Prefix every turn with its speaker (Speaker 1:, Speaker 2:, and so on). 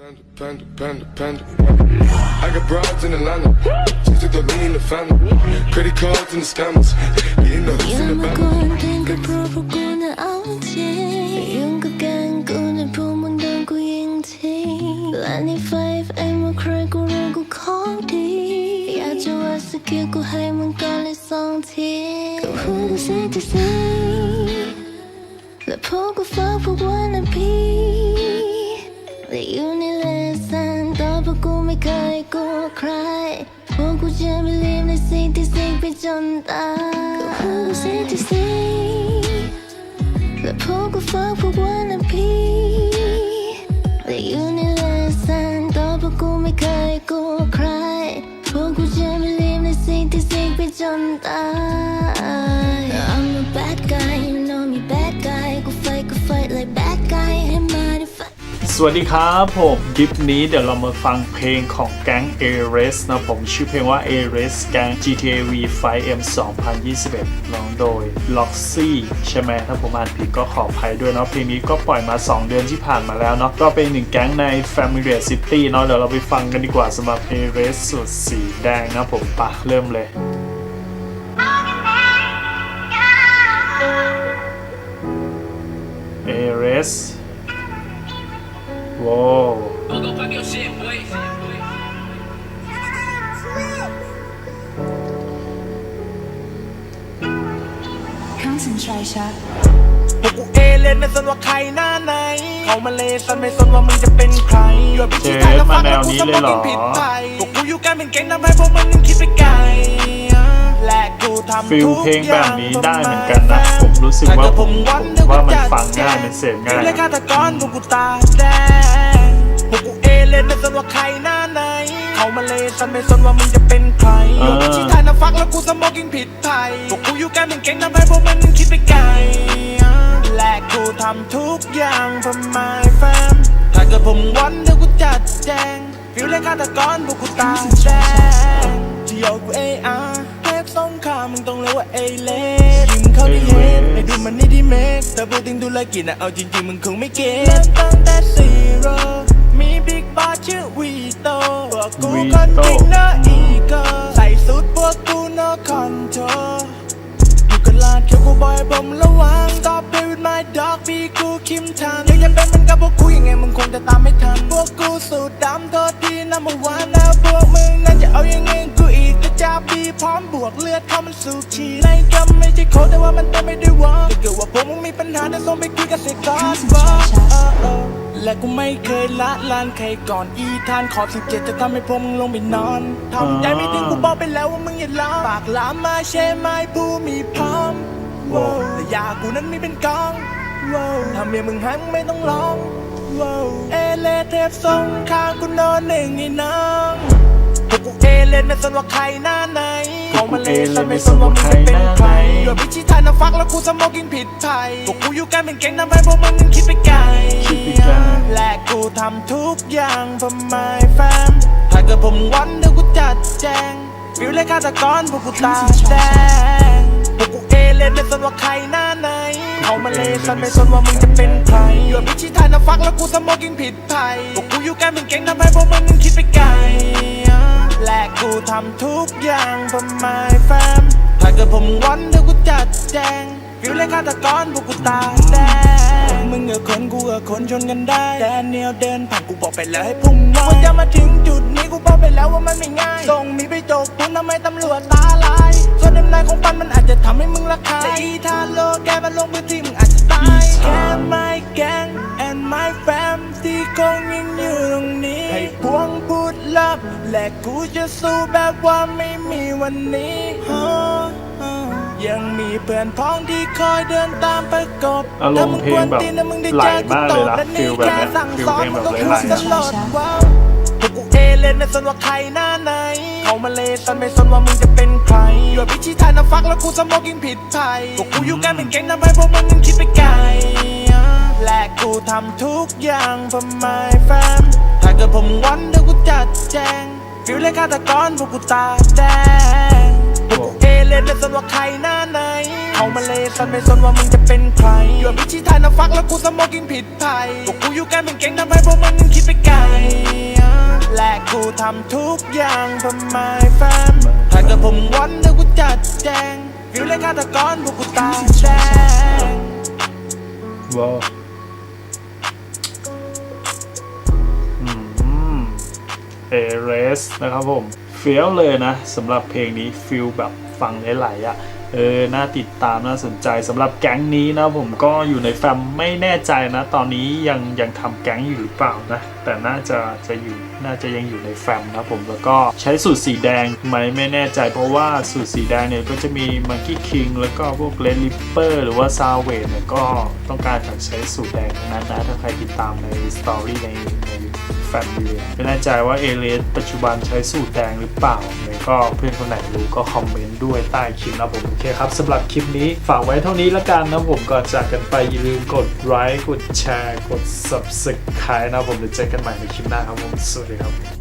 Speaker 1: Panda, panda, panda, panda. I got broads in Atlanta. Just took the lean in the family. Credit cards and the scammers. Getting the hustle in the
Speaker 2: อย่ามา
Speaker 1: back.
Speaker 2: กวนตีนกับเพราะพวกกูน่ะเอาจริงยุ่งกับแกงกูแต่พวกมึงโดนกูยิงทิ้งและในไฟฟ์ และพวกกูฟังพวกวันนะพี่อยู่ในเลสันต่อพวกกูไม่เคยกลัวใครพวกกูจะไม่ลืมในสิ่งที่สิ่งไปจนตายก็พูดกูเสียจะสิและพวกกูฟังพวกวันนะพี่และอยู่ในเลสันต่อพวกกูไม่เคยกลัวใครพวกกูจะไม่ลืมในสิ่งที่สิ่งไปจนตาย
Speaker 3: วัสดีครับผมคลิปนี้เดี๋ยวเรามาฟังเพลงของแก๊ง a r e s นะผมชื่อเพลงว่า a r e s แก๊ง GTA V 5M 2021ร้องโดย Loxy ใช่ไหมถ้าผมอ่านผิดก็ขออภัยด้วยเนาะเพลงนี้ก็ปล่อยมา 2 เดือนที่ผ่านมาแล้วเนาะก็เป็นหนึ่งแก๊งใน Familiar City เนาะเดี๋ยวเราไปฟังกันดีกว่าสำหรับ a r e s สุดสีแดงนะผมปะเริ่มเลย a r e s ว้าว
Speaker 4: Don't fuck your shit, boy.
Speaker 5: พวกกูเอเลนไม่สนว่าใครหน้าไหน เขามาเลสันไม่สนว่ามึงจะเป็นใครอยู่พิชิตไทยแล้วฟังแล้วกูสมองกินผิดไปพวกกูอยู่กันเป็นแก๊งทำให้พวกมึงคิดไปไกล และกูทำ
Speaker 3: ฟิล
Speaker 5: ทุก
Speaker 3: เพลง
Speaker 5: อ
Speaker 3: แบ
Speaker 5: ย่า
Speaker 3: บ
Speaker 5: ง
Speaker 3: นี้ได้เหมือนกันนะ ผมรู้สึกว่าผมผมว่ามันฟังง่ายมันเสพง่าย
Speaker 5: ฟิลเลยฆา
Speaker 3: นะ
Speaker 5: ตกรพวกกูตาแดงพวกกูเอเลนไม่สนว่าใครหน้าไหน เขามาเลสันไม่สนว่ามึงจะเป็นใครอยู่พิชิตไทยนะฟักแล้วกูสมองกินผิดไทยพวกกูอยู่กันเป็นแก๊งทำให้พวกมึงคิดไปไกลและกูทำทุกอย่างเพื่อ my fam ถ้าเกิดผมวันเดี๋ยวกูจัดแจงฟิลเลยฆาตกรพวกกูตาแดงที่เอากูเออา ต้องเรียกว่าเอเลสยิงเข้าที่เฮดให้ดูมันนี่ดีเมกแต่พูดถึงธุรกิจนะเอาจริงๆมึงคงไม่เก็ตเริ่มตั้งแต่ซีโร่มีบิ๊กบอสชื่อวีโตพวกกูคนจริงนะอีโก้ใส่สุดพวกกู no control อยู่กันลาดเขียวกูบอยผมระวัง Stop play with my dog พี่กูคิมทันอยากจะเป็นเหมันกับพวกกูยังไงมึงคงจะตามไม่ทัน พวกกูสูดดำโทษ พร้อกเลือดเขามันสูบฉีดในกำไม่ใช่โคแต่ว่ามันเต็มไปด้วยวอถ้าเกิดว่าพวกมึงมีปัญหาเดี๋ยวส่งไปคุยกับเสกก่อนว่าเอและกูไม่เคยละลานใครก่อนอีทานขอบสิบเจ็ดจะทำให้พวกมึงลงไปนอนทำใจไม่ถึงกูบอกไปแล้วว่ามึงอย่าล้อปากลามมาใช่ไหมผู้มีพร้อมแต่ยากูนั้นไมีเป็นกองว้าวถ้าเมียมึงหายมึงไม่ต้องร้องเอเลเทปส่งข้างกูนอนหนึ่งไอ้น้องพวกกูเอเลนไม่สนว่าใครหน้าไหน เขามาเลสันไม่สนว่ามึงจะเป็นใครโดยพิชิตไทยนะฟักแล้วกูสมองกินผิดไทยพวกกูอยู่กันเป็นแก๊งทำให้พวกมึงคิดไปไกล
Speaker 3: คิดไปไกล
Speaker 5: และกูทำทุกอย่างเพื่อ my fam ถ้าเกิดผมวันเดี๋ยวกูจัดแจงฟิลเลยฆาตกรพวกกูตาแดงพวกกูเอเลนไม่สนว่าใครหน้าไหนเขามาเลสันไม่สนว่ามึงจะเป็นใครอยู่พิชิตไทยนะฟักแล้วกูสมองกินผิดไทยพวกกูอยู่กันเป็นแก๊งทำให้พวกมึงคิดไปไกล และกูทำทุกอย่างเพื่อ my fam ถ้าเกิดผมวันเดี๋ยวกูจัดแจงฟิลเลยฆาตกรพวกกูตาแดงมึงกับคนกูกับคนชนกันได้ แต่เนียวเดินผ่านกูบอกไปแล้วให้พุ่งไว้ว่าจะมาถึง และกูจะสู้แบบว่าไม่มีวันนี้ฮะฮะยังมีเพื่อนพ้องที่คอยเดินตามประกบ
Speaker 3: อารมณ์เพลงแบบไหลมากเลยนะฟิลแบบเนี้ยฟิลเพลงแบบไหลๆ
Speaker 5: ตลอดว้าวพวกกูเอเลนไม่สนว่าใครหน้าไหนเขามาเลสันไม่สนว่ามึงจะเป็นใครอยู่พิชิตไทยนะฟักแล้วกูสมองกินผิดไทยพวกกูอยู่กันเป็นแก๊งทำให้พวกมึงคิดไปไกลและกูทำทุกอย่างเพื่อ my fam ถ้าเกิดผมวันเดี๋ยวกูจัดแจง ฟิลเลยฆาตกรพวกกูตาแดงพวกกูเอเลนไม่สนว่าใครหน้าไหนเขามาเลสันไม่สนว่ามึงจะเป็นใครอยู่พิชิตไทยนะฟักแล้วกูสมองกินผิดไทยพวกกูอยู่กันเป็นแก๊งทำให้พวกมึงคิดไปไกลและกูทำทุกอย่างเพื่อ my fam ถ้าเกิดผมวันเดี๋ยวกูจัดแจงฟิวเล่นฆาตกรพวกกูตาแดง
Speaker 3: ว้ เอเรสนะครับผมเฟี้ยวเลยนะสำหรับเพลงนี้ฟิลแบบฟังหลายๆอะเออ น่าติดตาม น่าสนใจสำหรับแก๊งนี้นะผมก็อยู่ในแฟมไม่แน่ใจนะ ตอนนี้ยังยังทำแก๊งอยู่หรือเปล่านะ แต่น่าจะจะอยู่ น่าจะยังอยู่ในแฟมนะผมแล้วก็ใช้สูตรสีแดงไหมไม่แน่ใจ เพราะว่าสูตรสีแดงเนี่ยก็จะมีมังกี้คิงแล้วก็พวกเลนลิปเปอร์หรือว่าซาวเวดเนี่ยก็ต้องการใช้สูตรแดงทั้งนั้นนะถ้าใครติดตามในสตอรี่ในใน แฟมเลยไม่แน่ใจว่าเอเลสปัจจุบันใช้สูตรแดงหรือเปล่าเนี่ยก็เพื่อนคนไหนรู้ก็คอมเมนต์ด้วยใต้คลิปนะผมโอเคครับสำหรับคลิปนี้ฝากไว้เท่านี้ละกันนะผมก่อนจากกันไปอย่าลืมกดไลค์กดแชร์กด subscribe นะผมเดี๋ยวเจอกันใหม่ในคลิปหน้าครับผมสวัสดีครับ